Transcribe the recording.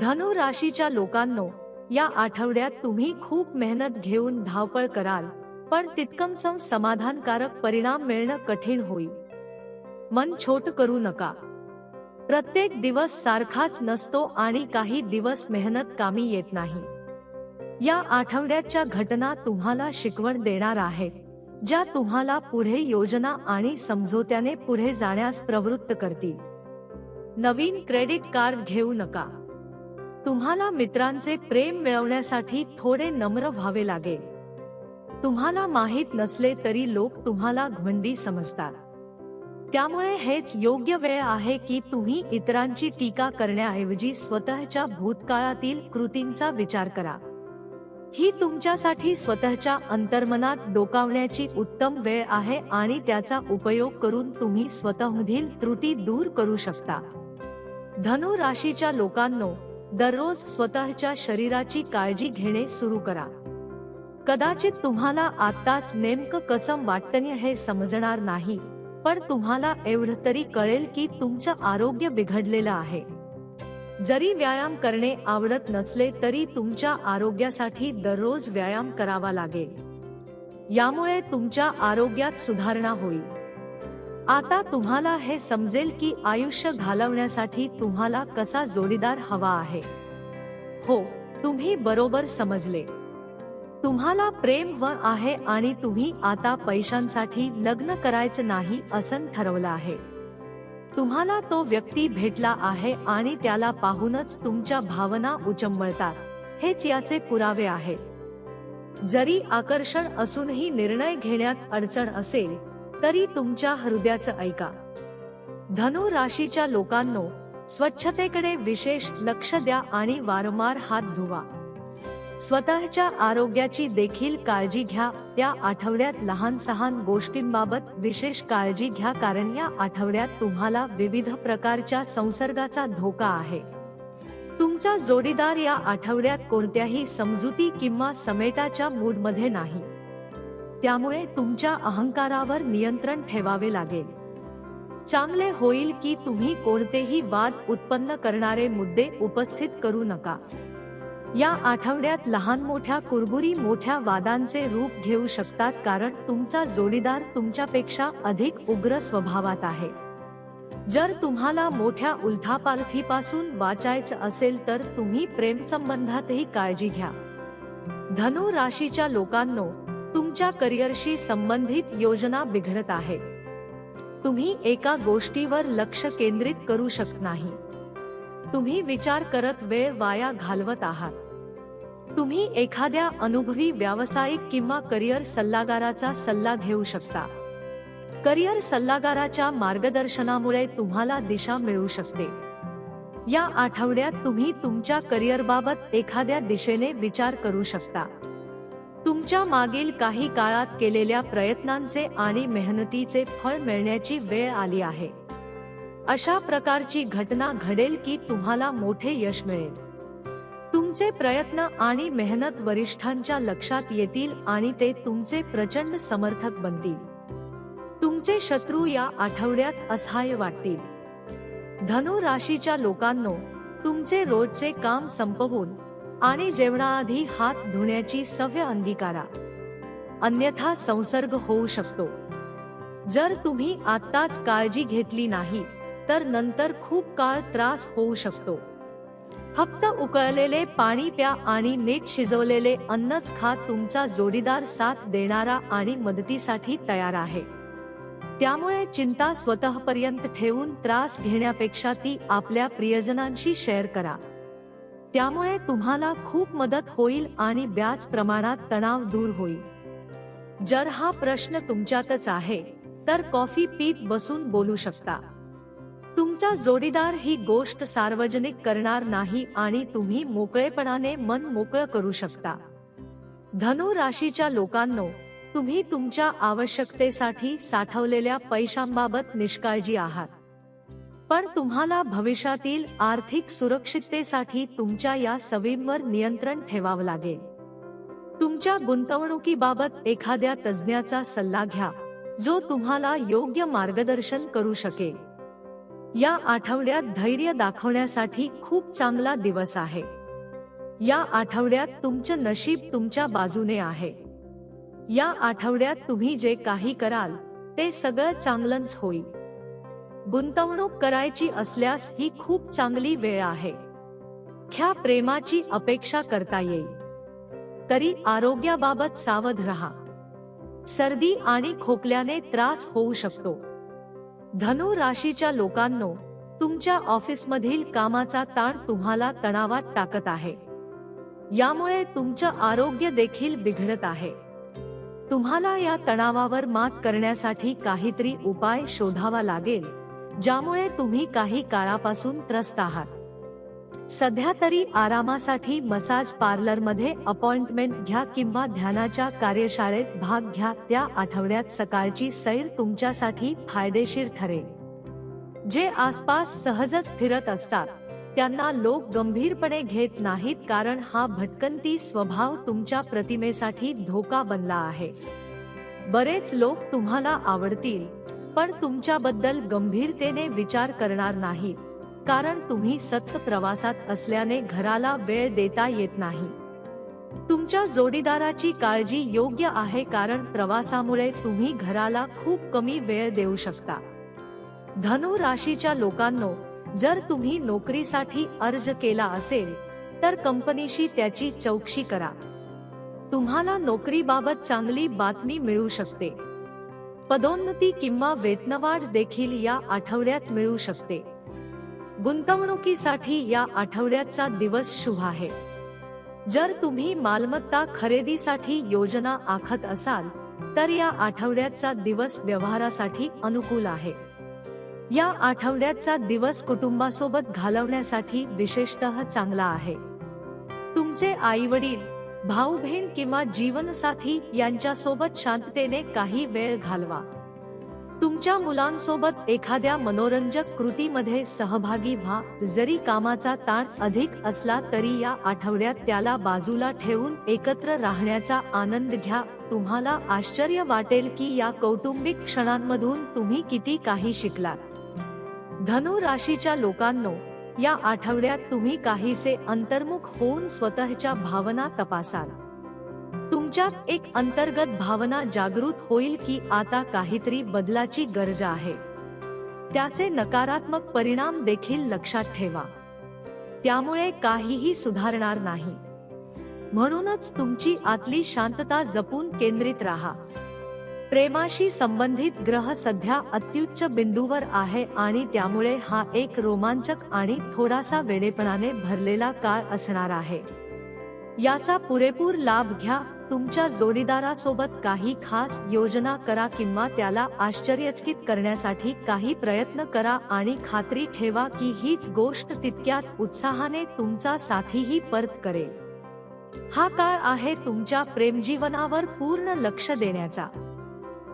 धनु राशीच्या लोकांनो या आठवड्यात तुम्ही खूप मेहनत घेऊन धावपळ कराल पण तितकंस समाधानकारक परिणाम मिळणं कठीण होईल. मन छोट करू नका. प्रत्येक दिवस सारखाच नसतो आणि काही दिवस मेहनत कामी येत नाही. या आठवड्याच्या घटना तुम्हाला शिकवण देणार आहेत ज्या तुम्हाला पुढे योजना आणि समझोत्याने पुढे जाण्यास प्रवृत्त करतील. नवीन क्रेडिट कार्ड घेऊ नका. तुम्हाला मित्रांचे प्रेम मिळवण्यासाठी थोडे नम्र व्हावे लागेल. तुम्हाला माहीत नसले तरी लोक तुम्हाला घंडी समजतात. त्यामुळे हेच योग्य वेळ आहे की तुम्ही इतरांची टीका करण्याऐवजी स्वतःच्या भूतकाळातील कृतींचा विचार करा. ही तुमच्यासाठी स्वतःच्या अंतर्मनात डोकावण्याची उत्तम वेळ आहे आणि त्याचा उपयोग करून तुम्ही स्वतःमधील त्रुटी दूर करू शकता. धनु राशीच्या लोकांनो दररोज स्वतःच्या शरीराची काळजी घेणे सुरू करा. कदाचित तुम्हाला आत्ताच नेमकं कसं वाटतं हे समजणार नाही पण तुम्हाला एवढं तरी कळेल की तुमचं आरोग्य बिघडलेलं आहे. जरी व्यायाम करणे आवडत नसले तरी तुमच्या आरोग्यासाठी दररोज व्यायाम करावा लागेल. यामुळे तुमच्या आरोग्यात सुधारणा होईल. आता तुम्हाला हे समजेल की आयुष्य घालवण्यासाठी तुम्हाला कसा जोडीदार हवा आहे. हो तुम्ही बरोबर समजले. तुम्हाला प्रेम व आहे आणि तुम्ही आता पैशांसाठी लग्न करायचं नाही असं ठरवलं आहे. तुम्हाला तो व्यक्ती भेटला आहे आणि त्याला पाहूनच तुमच्या भावना उचंबळतात. हेच याचे पुरावे आहेत. जरी आकर्षण असूनही निर्णय घेण्यात अडचण असेल तरी तुमच्या हृदयाचं ऐका. धनु राशीच्या लोकांनो स्वच्छतेकडे विशेष लक्ष द्या आणि वारंवार हात धुवा. स्वतःच्या आरोग्याची देखील काळजी घ्या. त्या आठवड्यात लहान सहान गोष्टींबाबत विशेष काळजी घ्या कारण या आठवड्यात तुम्हाला विविध प्रकारच्या संसर्गाचा धोका आहे. तुमचा जोडीदार या आठवड्यात कोणत्याही समजुती किंवा समेटाच्या मूडमध्ये नाही. त्यामुळे तुमच्या अहंकारावर नियंत्रण ठेवावे लागेल. चांगले होईल की तुम्ही कोणतेही वाद उत्पन्न करणारे मुद्दे उपस्थित करू नका. या आठवड्यात लहान मोठ्या कुरबुरी मोठ्या वादांचे रूप घेऊ शकतात कारण तुमचा जोडीदार तुमच्यापेक्षा अधिक उग्र स्वभावात आहे. जर तुम्हाला मोठ्या उलथापालथीपासून वाचायचं असेल तर तुम्ही प्रेमसंबंधातही काळजी घ्या. धनु राशीच्या लोकांनो तुमच्या करिअरशी संबंधित योजना बिघडत आहेत. तुम्ही एका गोष्टीवर लक्ष केंद्रित करू शकत नाही. तुम्ही विचार करत वेळ वाया घालवत आहात. तुम्ही एखाद्या अनुभवी व्यावसायिक किंवा करिअर सल्लागाराचा सल्ला घेऊ शकता. करिअर सल्लागाराच्या मार्गदर्शनामुळे तुम्हाला दिशा मिळू शकते. या आठवड्यात तुम्ही तुमच्या करिअरबाबत एखाद्या दिशेने विचार करू शकता. तुमच्या मागील काही काळात केलेल्या प्रयत्नांचे आणि मेहनतीचे फळ मिळण्याची वेळ आली आहे. अशा प्रकारची घटना घडेल की तुम्हाला मोठे यश मिळेल. तुमचे प्रयत्न आणि मेहनत वरिष्ठांच्या लक्षात येतील आणि ते तुमचे प्रचंड समर्थक बनतील. तुमचे शत्रू या आठवड्यात असहाय्य वाटतील. धनु राशीच्या लोकांनो तुमचे रोजचे काम संपवून आणि जेवणाआधी हात धुण्याची सव्य अंगीकारा. अन्यथा संसर्ग होऊ शकतो. जर तुम्ही आत्ताच काळजी घेतली नाही तर नंतर खूप काळ त्रास होऊ शकतो. फक्त उकळलेले पाणी प्या आणि नीट शिजवलेले अन्नच खा तुमचा जोडीदार साथ देणारा आणि मदतीसाठी तयार आहे. त्यामुळे चिंता स्वतःपर्यंत ठेवून त्रास घेण्यापेक्षा ती आपल्या प्रियजनांशी शेअर करा. त्यामुळे तुम्हाला खूप मदत होईल आणि ब्याज प्रमाणात तणाव दूर होईल. जर हा प्रश्न तुमच्यातच आहे तर कॉफी पीत बसून बोलू शकता. तुमचा जोडीदार ही गोष्ट सार्वजनिक करणार नाही आणि तुम्ही मोकळेपणाने मन मोकळं करू शकता. धनु राशीच्या लोकांनो तुम्ही तुमच्या आवश्यकतेसाठी साठवलेल्या पैशांबाबत निष्काळजी आहात. पण तुम्हाला भविष्यातील आर्थिक सुरक्षिततेसाठी तुमच्या या सवयींवर नियंत्रण ठेवावं लागेल. तुमच्या गुंतवणुकीबाबत एखाद्या तज्ज्ञाचा सल्ला घ्या जो तुम्हाला योग्य मार्गदर्शन करू शकेल. या आठवड्यात धैर्य दाखवण्यासाठी खूप चांगला दिवस आहे. या आठवड्यात तुमचं नशीब तुमच्या बाजूने आहे. या आठवड्यात तुम्ही जे काही कराल ते सगळं चांगलंच होईल. गुंतवणूक करायची असल्यास ही खूप चांगली वेळ आहे. ख्या प्रेमाची अपेक्षा करता येईल. तरी आरोग्याबाबत सावध रहा. सर्दी आणि खोकल्याने त्रास होऊ शकतो. धनु राशीच्या लोकांनो तुमच्या ऑफिसमधील कामाचा ताण तुम्हाला तणावात टाकत आहे. यामुळे तुमचं आरोग्य देखील बिघडत आहे. तुम्हाला या तणावावर मात करण्यासाठी काहीतरी उपाय शोधावा लागेल. ज्यामुळे तुम्ही काही काळापासून त्रस्त आहात. सध्या तरी आरामासाठी मसाज पार्लरमध्ये अपॉइंटमेंट घ्या किंवा ध्यानाच्या कार्यशाळेत भाग घ्या. त्या आठवड्यात सकाळची सैर तुमच्यासाठी फायदेशीर ठरेल. जे आसपास सहजच फिरत असतात त्यांना लोक गंभीरपणे घेत नाहीत कारण हा भटकंती स्वभाव तुमच्या प्रतिमेसाठी धोका बनला आहे. बरेच लोक तुम्हाला आवडतील पण तुमच्याबद्दल गंभीरतेने विचार करणार नाहीत कारण तुम्ही सतत प्रवासात असल्याने घराला वेळ देता येत नाही. तुमच्या जोडीदाराची काळजी योग्य आहे कारण प्रवासामुळे तुम्ही घराला खूप कमी वेळ देऊ शकता. धनु राशीच्या लोकांनो जर तुम्ही नोकरीसाठी अर्ज केला असेल तर कंपनीशी त्याची चौकशी करा. तुम्हाला नोकरीबाबत चांगली बातमी मिळू शकते. पदोन्नती किंवा वेतनवाढ देखील या आठवड्यात मिळू शकते. गुंतवणुकीसाठी या आठवड्याचा दिवस शुभ आहे. जर तुम्ही मालमत्ता खरेदीसाठी योजना आखत असाल तर या आठवड्याचा दिवस व्यवहारासाठी अनुकूल आहे. या आठवड्याचा दिवस कुटुंबासोबत घालवण्यासाठी विशेषतः चांगला आहे. तुमचे आई वडील भाऊ बहीण किंवा जीवनसाथी यांच्यासोबत शांततेने काही वेळ घालवा. तुमच्या मुलांसोबत एखाद्या मनोरंजक कृतीमध्ये सहभागी व्हा. जरी कामाचा ताण अधिक असला तरी या आठवड्यात त्याला बाजूला ठेवून एकत्र राहण्याचा आनंद घ्या. तुम्हाला आश्चर्य वाटेल की या कौटुंबिक क्षणांमधून तुम्ही किती काही शिकलात. धनु राशीच्या लोकांनो या आठवड्यात तुम्ही काहीसे अंतर्मुख होऊन स्वतःच्या भावना तपासाल. तुमच्यात एक अंतर्गत भावना जागृत होईल की आता काहीतरी बदलाची गरज आहे. त्याचे नकारात्मक परिणाम देखील लक्षात ठेवा. त्यामुळे काहीही सुधारणार नाही. म्हणूनच तुमची आतली शांतता जपून केंद्रित राहा. प्रेमाशी संबंधित ग्रह सध्या अत्युच्च बिंदूवर आहे आणि त्यामुळे हा एक रोमांचक आणि थोडासा वेडेपणाने भरलेला काळ असणार आहे. याचा पुरेपूर लाभ घ्या तुमच्या जोडीदारासोबत काही खास योजना करा किंवा त्याला आश्चर्यचकित करण्यासाठी काही प्रयत्न करा आणि खात्री ठेवा की हीच गोष्ट तितक्याच उत्साहाने तुमचा साथीही परत करेल. हा काळ आहे तुमच्या प्रेमजीवनावर पूर्ण लक्ष देण्याचा.